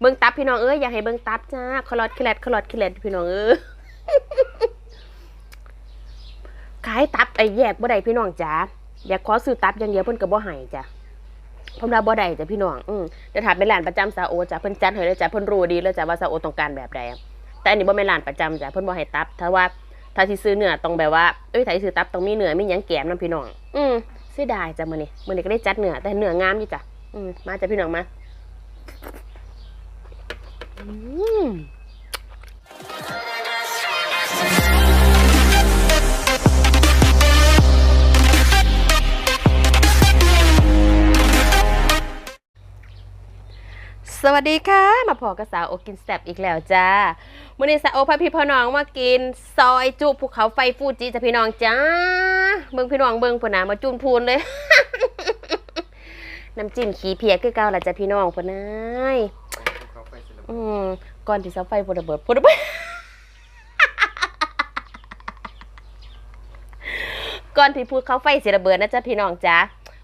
เบิ่งตับพี่น้องเอ้ยอยากให้เบิ่งตับจ้าคลอดคิแลดคลอดคิแลดพี่น้องเอ้ยขายตับไอ้แยกบ่ได้พี่น้องจ้าอยากขอซื้อตับอย่างเดียวเพิ่นก็บ่ให้จ้ะพิ่นว่าบ่ได้จ้ะพี่น้อง อืมเดี๋ยวถามเป็นร้านประจำซาโอจ้ะเพิ่นจัดให้เลยจ้ะเพิ่นรู้ดีแล้วจ้ะว่าซาโอต้องการแบบใดแต่อันนี้บ่แม่นร้านประจำจ้ะเพิ่นบ่ให้ตับถ้าว่าถ้าสิซื้อเนื้อต้องแบบว่าเอ้ยถ้าสิซื้อตับต้องมีเนื้อมีหยังแกมนํพี่น้อง อืมเสียดายจ้ะมื้อนี้มื้อนี้ก็ได้จัดเนื้อแต่เนื้องามอยู่จ้ะอืมมาจ้ะพี่น้องมา สวัสดีค่ะ มาพอกับสาวโอกินแซบอีกแล้วจ้ามื่อนี้สาวโอพาพี่พ่อน้องมากิน ซอยจุภูเขาไฟฟูจิจ้ะพี่น้องจ้าเบิ่งพี่น้องเบิ่งพ่นน่ะมาจูนพูนเลย น้ำจิ้มขี้เพียคือเก่าล่ะจ้ะพี่น้องพ่นนาย อืมก่อนที่เสาไฟพุ่นระเบิดพุ่นระเบิดก่อนที่พูดเขาไฟสิระเบิดนะจ๊ะพี่น้องจ้า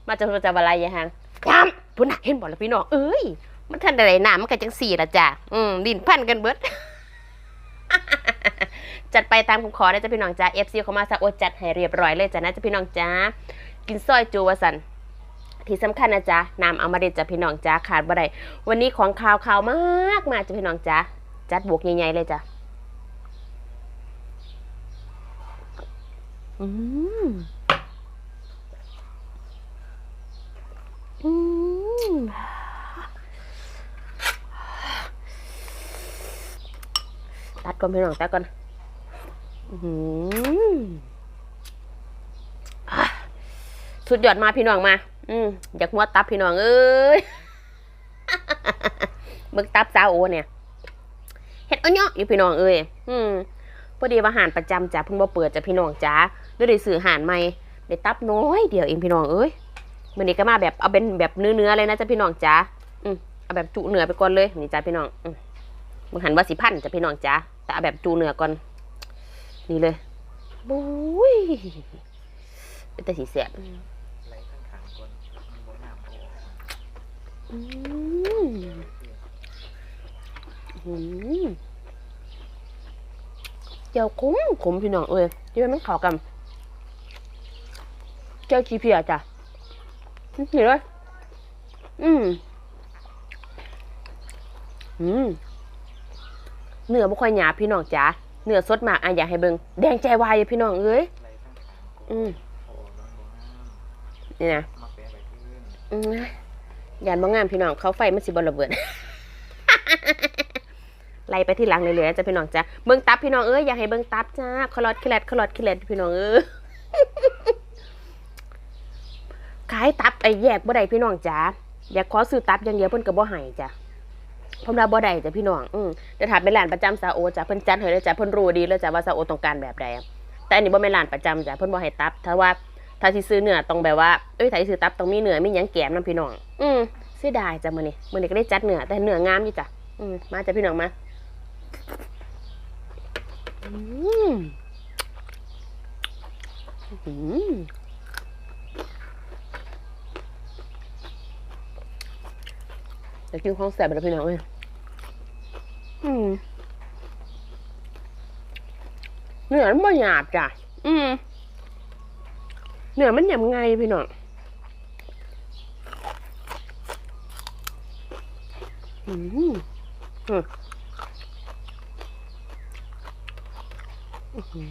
มาจะจะอะไรยังฮังย้ำพุ่นน่ะเห็นบ่ล่ะพี่น้องเอ้ยมันทันได้น้ำมันก็จังสี่ละจ้ะอืมดินพันกันเบิดจัดไปตามคำขอนะจ๊ะพี่น้องจ้าเอฟซีเขามาสักโอจัดให้เรียบร้อยเลยจ้ะนะจ๊ะพี่น้องจ้ากินซอยจูวสัน ที่สำคัญนะจ๊ะน้ำเอามาเด็ดจ้ะพี่น้องจ้าขาดบ่ได้วันนี้ของข่าวข่าวมากมาจ้ะพี่น้องจ้าจัดบวกใหญ่ๆเลยจ้ะอืมอืมตัดก่อนพี่น้องตัดก่อนอสุดยอดมาพี่น้องมา อืมอยากมัวตับพี่น้องเอ้ยเบิกตับสาวโอเนี่ยเห็ดอ้อยอยู่พี่น้องเอ้ยอืมพอดีว่าหารประจำจ้ะเพิ่งมาเปิดจ้ะพี่น้องจ้าด้วยได้ซื้อหารใหม่ได้ตับน้อยเดียวเองพี่น้องเอ้ยมันนี้ก็มาแบบเอาเป็นแบบเนื้อๆเลยนะจ้ะพี่น้องจ้าอืมเอาแบบจุเนื้อไปก่อนเลยนี่จ้ะพี่น้องอืมมึงหันว่าสิพันจ้ะพี่น้องจ้าแต่เอาแบบจูเนื้อก่อนนี่เลยบุ้ยเป็นแต่สีแสบ ไหลข้างขางก่อนมันบ่น้ำโอ้ อืมอืมเจ้าขมขมพี่น้องเอ้ยที่มันเข้ากันเจ้าชีเพียจ้ะนี่เลยอืมอืมเนื้อบ่ค่อยหยาบพี่น้องจ๋าเนื้อสดมากอะอยากให้เบิ่งแดงใจวายอยู่พี่น้องเอ้ยไหลข้างขางอืมโอ้น้องบ่น้นี่นะำมาแปะไปขึ้นอืม ยานบ่งามพี่น้องเขาไฟมันสิบ่ระเบิดไล่ไปที่หลังเลยเลยๆนะจ้ะพี่น้องจ้ะเบิ่งตับพี่น้องเอ้ยอยากให้เบิ่งตับจ้าคลอดคิแลดคลอดคิแลดพี่น้องเอ้ยขายตับไอ้แยกบ่ได้พี่น้องจ้าอยากขอซื้อตับอย่างเดียวเพิ่นก็บ่ให้จ้ะพิ่นว่าบ่ได้จ้ะพี่น้องอืมเดี๋ยวถามเป็นร้านประจำซาโอจ้ะเพิ่นจัดให้เลยจ้ะเพิ่นรู้ดีแล้วจ้ะว่าซาโอต้องการแบบใดแต่อันนี้บ่แม่นร้านประจำจ้ะเพิ่นบ่ให้ตับถ้าว่า ถ้าสิซื้อเนื้อต้องแบบว่าเอ้ยถ้าสิซื้อตับต้องมีเนื้อมีหยังแกมนํพี่น้อง อืมเสียดายจ้ะมื้อนี้มื้อนี้ก็ได้จัดเนื้อแต่เนื้องามอยู่จ้ะอืมมาจ้ะพี่น้องมาอืมอืมเดี๋ยวกินของแซ่บแล้วพี่น้องเอ้ยอืมเนื้อมันหยาบจ้ะ อืม เนื้อมันยังไงพี่น้องอืมอืมอื้อหื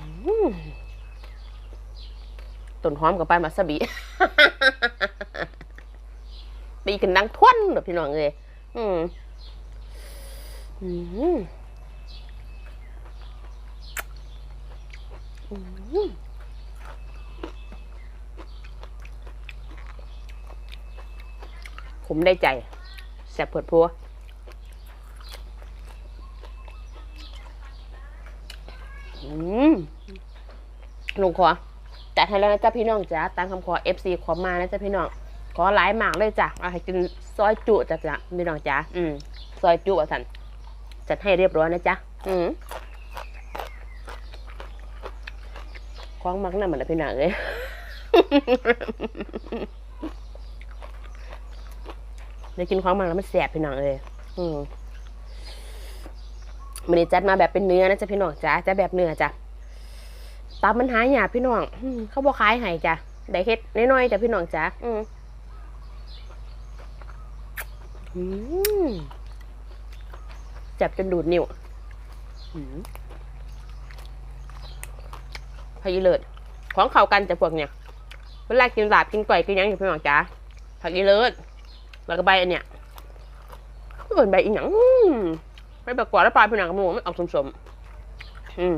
อต้นหอมกับปลายมาสบิปีกันดังทวนแบบพี่น้องเลยอืมอืมอืม มได้ใจแสบปวดพัวอืมลุงขอจัดให้แล้วนะจ๊ะพี่น้องจ้าตามคำขอ FC ขอมานะจ๊ะพี่น้อง ขอหลายหมากเลยจ้ะเอาให้กินซอยจุจ้ะจ้ะพี่น้องจ้าอืมซอยจุอะสันจัดให้เรียบร้อยนะจ๊ะอืมคล้องมักน้ำเหมือนพี่น้องเลย ได้กินของมันแล้วมันแสบพี่น้องเลยอืมมันนี้จัดมาแบบเป็นเนื้อนะจ๊ะพี่น้องจ้าจะแบบเนื้อจ้ะตับมันหายาพี่น้องอืเขาบอกขายให้จ้ะได้เฮ็ดน้อยๆจ้ะพี่น้องจ้าอืมอืมจับจนดูดนิ้วพายเลิศของเข้ากันจะพวกเนี่ย เวลากินลาบกินก่อยกินยังอยู่พี่น้องจ้าผักอีเลิศ แล้วก็ใบอันเนี้ยเหมือนใบอีหยังอืมใบแบบกว่าแล้วปลายพี่น้องกับหมูกไมันออกสมๆอืม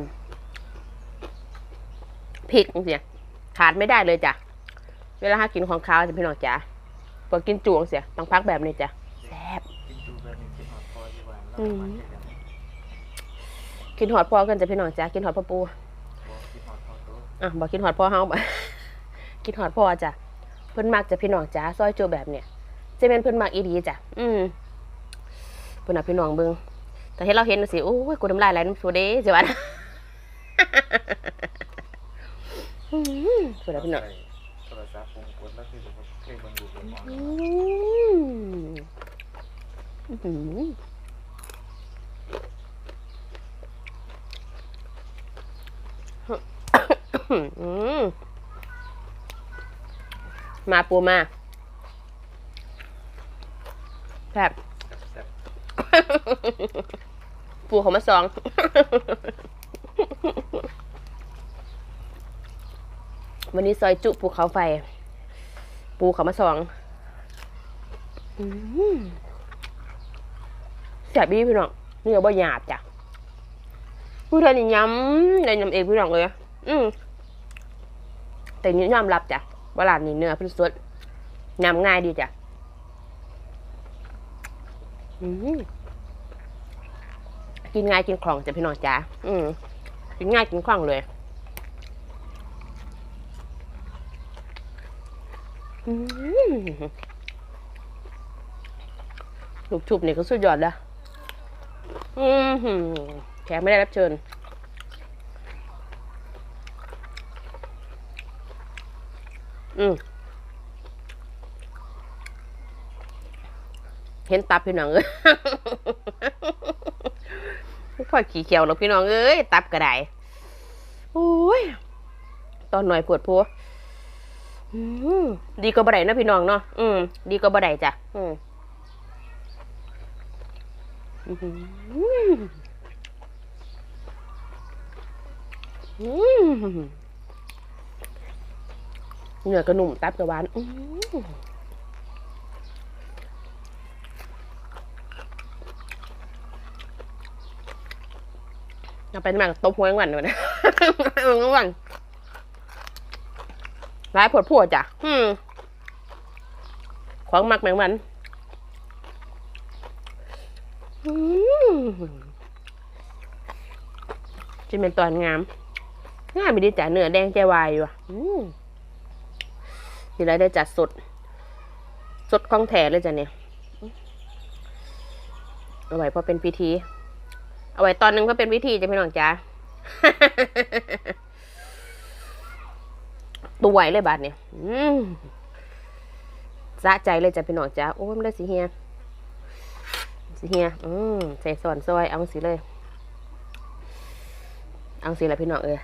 พริกเสียขาดไม่ได้เลยจ้ะเวลาหากินของข้าวจะพี่น้องจ้าพอกินจุงเสียต้องพักแบบนี้จ้ะแซ่บกินหอดพอกันจะพี่น้องจ้ากินหอดพ่อปูอะบอกกินหอดพ่อเฮาบ่กินหอดพ่อจ้ะเพิ่นมักจะพี่น้องจ้าซอยโจแบบเนี้ย จะเป็นเพิ่นมักอีดีจ้ะ อืมเพิ่นน่ะพี่น้องเบิ่งแต่เห็นเราเห็นสิโอ้ยกูน้ำลายไหลน้ำสูเด้สิวะอืมเพิ่นน่ะพี่น้องใส่โทรศัพท์วงกดแล้วคือแบบเคยเบังดูเบังมองอืมอื้อหือมาปูมา แบบแซ่บปูเขามาสองวันนี้ซอยจุปูเขาไฟ ปูเขามาสองอืมแสบบี้พี่น้องเนื้อบ่หยาบจ้ะผู้เธอนี่ย้ำในน้ำเองพี่น้องเลย อืมแต่นี้ยอมรับจ้ะว่าร้านนี้เนื้อเพิ่นสดยำง่ายดีจ้ะอืม กินง่ายกินคล่องจ้ะพี่น้องจ้าอืมกินง่ายกินคล่องเลยอืมลูกชุบนี่ก็สุดยอดแล้วอืมหืมแขกไม่ได้รับเชิญอืม เห็นตับพี่น้องเอ้ยพ่อขี่เขียวแล้วพี่น้องเอ้ยตับกระไดโอ้ยตอนหน่อยปวดพัวอืมดีก็บ่ไดนะพี่น้องเนาะอืม ดีก็บ่ไดจ้ะอืมอื้อหืมเนื้อกระหนุ่มตับกระวานอืม เอาไปมาตบหัวกันวันนะมึงวันร้ายปวดผัวจ้ะอืมของมักแมงมันอืมจะเป็นตอนงามงามไม่ดีจ้ะเนื้อแดงใจวายอยู่อะอืมทีไรได้จัดสด สดของแท้เลยจ้ะเนี่ยเอาไว้พราะเป็นพิธี เอาไว้ตอนหนึงเพราะเป็นพิธีจะพี่น้องจ้าตัวไหวเลยบาดเนี่ยสะใจเลยจ้ะพี่น้องจ้าโอ้ยมันได้สีเฮียสีเฮียอืมใส่สอนซอยเอาสีเลย เอาสีอะไรพี่น้องเอ้ย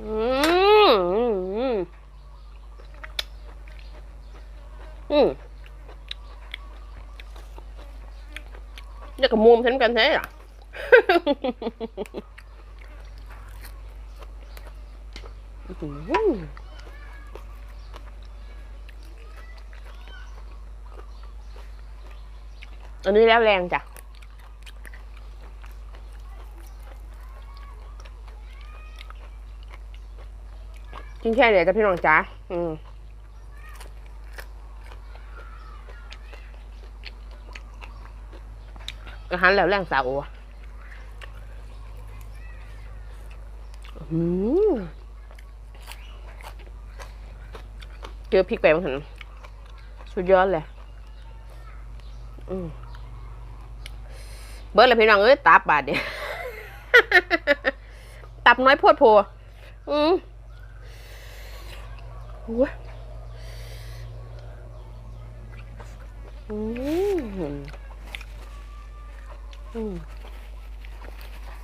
อืมอืมอืมอืมเดี๋ยว กับมุมฉันกันแท้อะอื้อหืออันนี้แล้วแรงจ้ะกินแค่เดี๋ยวจะพี่น้องจ้าอืมอา หารแล้วแรงสาวอะอืมเจอพริกไปมันหันสุดยอดเลยเบิร์ดเลยพี่น้องเอ้ยตับบาดเดียตับน้อยโพดโพอืมโอ้ยอืมอืม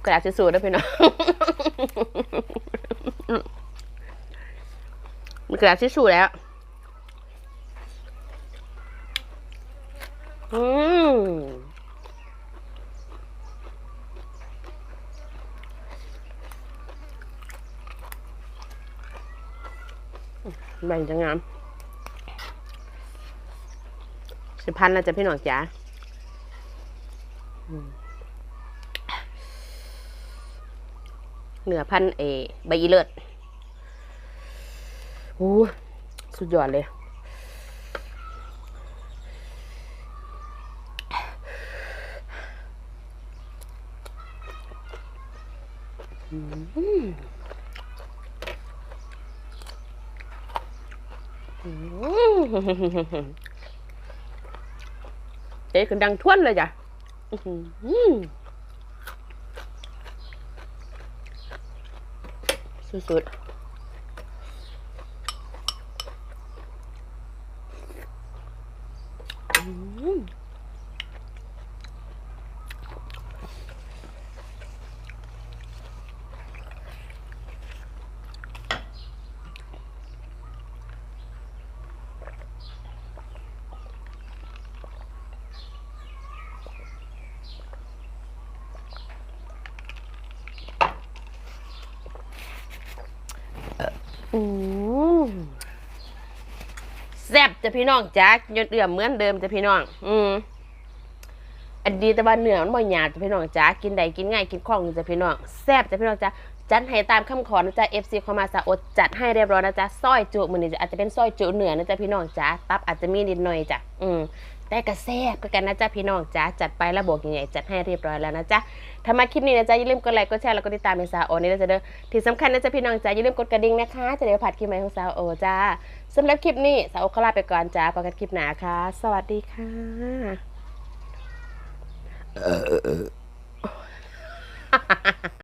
กระดาษทิชชู่ด้วพี่น้องมีกระดาษทิชชู่แล้ว อืมแบ่งจังงามสิพันแล้วจะพี่น้องจ๋า เหนือพันเอใบอีเลิศโอ้สุดยอดเลย อืมเจ๊คือดังทวนเลยจ้ะ สุดๆอืม อืมแซ่บจะพี่น้องจ้ายดเอื่อมเหมือนเดิมจะพี่น้อง อืมอันดีแต่ว่าเนื้อมันบ่หยาบจะพี่น้องจ้ากินได้กินง่ายกินคล่องจะพี่น้องแซ่บจะพี่น้องจ้าจัดให้ตามคำขอนะจ๊ะ FC เข้ามาสะอดจัดให้เรียบร้อยนะจ๊ะซอยจุมือนี้จะอาจจะเป็นซอยจุเหนือนะจ๊ะพี่น้องจ้าตับอาจจะมีนิดหน่อยจ้ะอืม แต่กระแซบก็กันนะจ๊ะพี่น้องจ๊ะจัดไประบบใหญ่ๆจัดให้เรียบร้อยแล้วนะจ๊ะถ้ามาคลิปนี้นะจ๊ะอย่าลืมกดไลค์กดแชร์แล้วก็ติดตามเมสาโอนี่นะจ๊ะเด้อที่สำคัญนะจ๊ะพี่น้องจ๊ะอย่าลืมกดกระดิ่งนะคะ จะได้ผัดคลิปใหม่ของสาวโอจ้าสำหรับคลิปนี้สาวโอขอลาไปก่อนจ้าพบกันคลิปหน้าค่ะ สวัสดีค่ะเออ